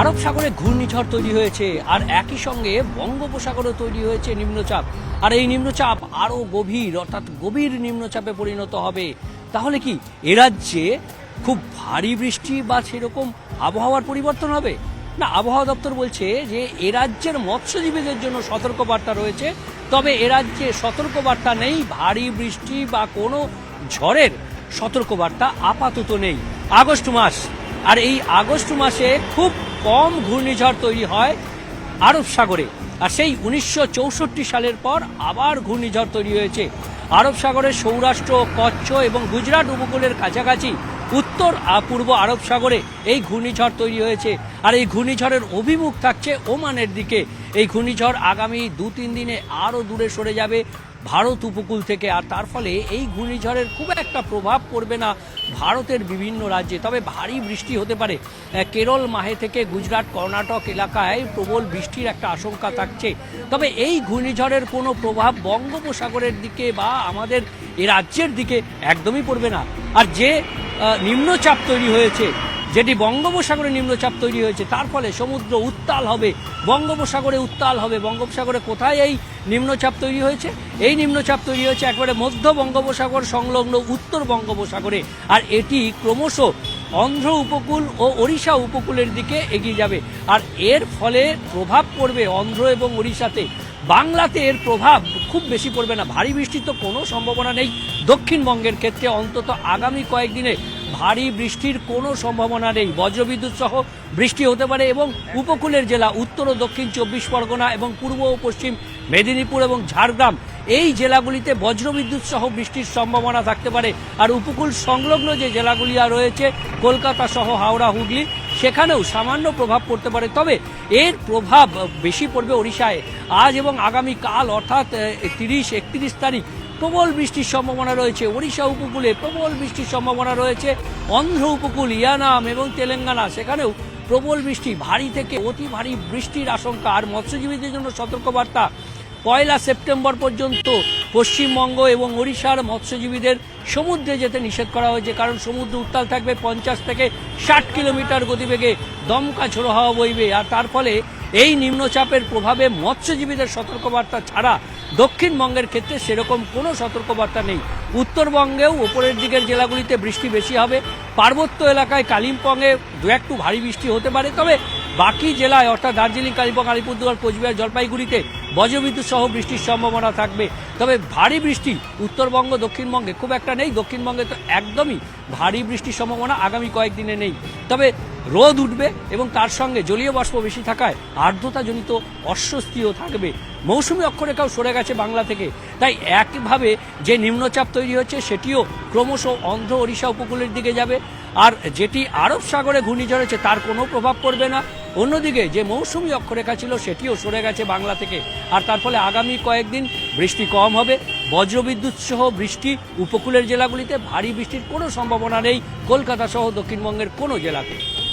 আরব সাগরে ঘূর্ণিঝড় তৈরি হয়েছে, আর একই সঙ্গে বঙ্গোপসাগরও তৈরি হয়েছে নিম্নচাপ। আর এই নিম্নচাপ আরও গভীর, অর্থাৎ গভীর নিম্নচাপে পরিণত হবে। তাহলে কি এ রাজ্যে খুব ভারী বৃষ্টি বা সেরকম আবহাওয়ার পরিবর্তন হবে? না, আবহাওয়া দপ্তর বলছে যে এ রাজ্যের মৎস্যজীবীদের জন্য সতর্কবার্তা রয়েছে, তবে এ রাজ্যে সতর্কবার্তা নেই, ভারী বৃষ্টি বা কোনো ঝড়ের সতর্কবার্তা আপাতত নেই। আগস্ট মাস আর এই আগস্ট মাসে খুব কম ঘূর্ণিঝড় তৈরি হয় আরব সাগরে। আর সেই উনিশশো চৌষট্টি সালের পর আবার ঘূর্ণিঝড় তৈরি হয়েছে। আরব সাগরের সৌরাষ্ট্র, কচ্ছ এবং গুজরাট উপকূলের কাছাকাছি উত্তর পূর্ব আরব সাগরে এই ঘূর্ণিঝড় তৈরি হয়েছে। আর এই ঘূর্ণিঝড়ের অভিমুখ থাকছে ওমানের দিকে। এই ঘূর্ণিঝড় আগামী দু তিন দিনে আরও দূরে সরে যাবে ভারত উপকূল থেকে, আর তার ফলে এই ঘূর্ণিঝড়ের খুব একটা প্রভাব পড়বে না ভারতের বিভিন্ন রাজ্যে। তবে ভারী বৃষ্টি হতে পারে। কেরল মাহে থেকে গুজরাট, কর্ণাটক এলাকায় প্রবল বৃষ্টির একটা আশঙ্কা থাকছে। তবে এই ঘূর্ণিঝড়ের কোনো প্রভাব বঙ্গোপসাগরের দিকে বা আমাদের এ রাজ্যের দিকে একদমই পড়বে না। আর যে নিম্নচাপ তৈরি হয়েছে যেটি বঙ্গোপসাগরে নিম্নচাপ তৈরি হয়েছে, তার ফলে সমুদ্র উত্তাল হবে। বঙ্গোপসাগরে উত্তাল হবে। বঙ্গোপসাগরে কোথায় এই নিম্নচাপ তৈরি হয়েছে? এই নিম্নচাপ তৈরি হয়েছে একবারে মধ্য বঙ্গোপসাগর, সংলগ্ন উত্তর বঙ্গোপসাগরে। আর এটি ক্রমশ অন্ধ্র উপকূল ও ওড়িশা উপকূলের দিকে এগিয়ে যাবে। আর এর ফলে প্রভাব পড়বে অন্ধ্র এবং ওড়িশাতে। বাংলাতে এর প্রভাব খুব বেশি পড়বে না। ভারী বৃষ্টির তো কোনো সম্ভাবনা নেই দক্ষিণবঙ্গের ক্ষেত্রে। অন্তত আগামী কয়েকদিনে ভারী বৃষ্টির কোনো সম্ভাবনা নেই। বজ্রবিদ্যুৎ সহ বৃষ্টি হতে পারে এবং উপকূলের জেলা উত্তর ও দক্ষিণ চব্বিশ পরগনা এবং পূর্ব ও পশ্চিম মেদিনীপুর এবং ঝাড়গ্রাম এই জেলাগুলিতে বজ্রবিদ্যুৎ সহ বৃষ্টির সম্ভাবনা থাকতে পারে। আর উপকূল সংলগ্ন যে জেলাগুলি রয়েছে, কলকাতা সহ হাওড়া, হুগলি, সেখানেও সামান্য প্রভাব পড়তে পারে। তবে এর প্রভাব বেশি পড়বে ওড়িশায়। আজ এবং আগামী কাল অর্থাৎ তিরিশ, একত্রিশ তারিখ প্রবল বৃষ্টির সম্ভাবনা রয়েছে। ওড়িশা উপকূলে প্রবল বৃষ্টির সম্ভাবনা রয়েছে। অন্ধ্র উপকূল, ইয়ানাম এবং তেলেঙ্গানা, সেখানেও প্রবল বৃষ্টি, ভারী থেকে অতি ভারী বৃষ্টির আশঙ্কা। আর মৎস্যজীবীদের জন্য সতর্কবার্তা, পয়লা সেপ্টেম্বর পর্যন্ত পশ্চিমবঙ্গ এবং ওড়িশার মৎস্যজীবীদের সমুদ্রে যেতে নিষেধ করা হয়েছে। কারণ সমুদ্র উত্তাল থাকবে পঞ্চাশ থেকে ষাট কিলোমিটার গতিবেগে, দমকা ঝোড়ো হাওয়া বইবে। আর তার ফলে এই নিম্নচাপের প্রভাবে মৎস্যজীবীদের সতর্কবার্তা ছাড়া দক্ষিণবঙ্গের ক্ষেত্রে সেরকম কোনো সতর্কবার্তা নেই। উত্তরবঙ্গেও ওপরের দিকের জেলাগুলিতে বৃষ্টি বেশি হবে। পার্বত্য এলাকায় কালিম্পংয়ে দু একটু ভারী বৃষ্টি হতে পারে। তবে বাকি জেলায়, অর্থাৎ দার্জিলিং, কালিম্পং, আলিপুরদুয়ার, কোচবিহার, জলপাইগুড়িতে বজ্রবিদ্যুৎ সহ বৃষ্টির সম্ভাবনা থাকবে। তবে ভারী বৃষ্টি উত্তরবঙ্গ, দক্ষিণবঙ্গে খুব একটা নেই। দক্ষিণবঙ্গে তো একদমই ভারী বৃষ্টির সম্ভাবনা আগামী কয়েকদিনে নেই। তবে রোদ উঠবে এবং তার সঙ্গে জলীয় বাষ্প বেশি থাকায় আর্দ্রতাজনিত অস্বস্তিও থাকবে। মৌসুমি অক্ষরেখাও সরে গেছে বাংলা থেকে। তাই একভাবে যে নিম্নচাপ তৈরি হচ্ছে সেটিও ক্রমশ অন্ধ্র ওড়িশা উপকূলের দিকে যাবে। আর যেটি আরব সাগরে ঘূর্ণিঝড় হচ্ছে তার কোনো প্রভাব পড়বে না। অন্যদিকে যে মৌসুমি অক্ষরেখা ছিল সেটিও সরে গেছে বাংলা থেকে। আর তার ফলে আগামী কয়েকদিন বৃষ্টি কম হবে। বজ্রবিদ্যুৎ সহ বৃষ্টি উপকূলের জেলাগুলিতে ভারী বৃষ্টির কোনো সম্ভাবনা নেই। কলকাতা সহ দক্ষিণবঙ্গের কোনো জেলাতে।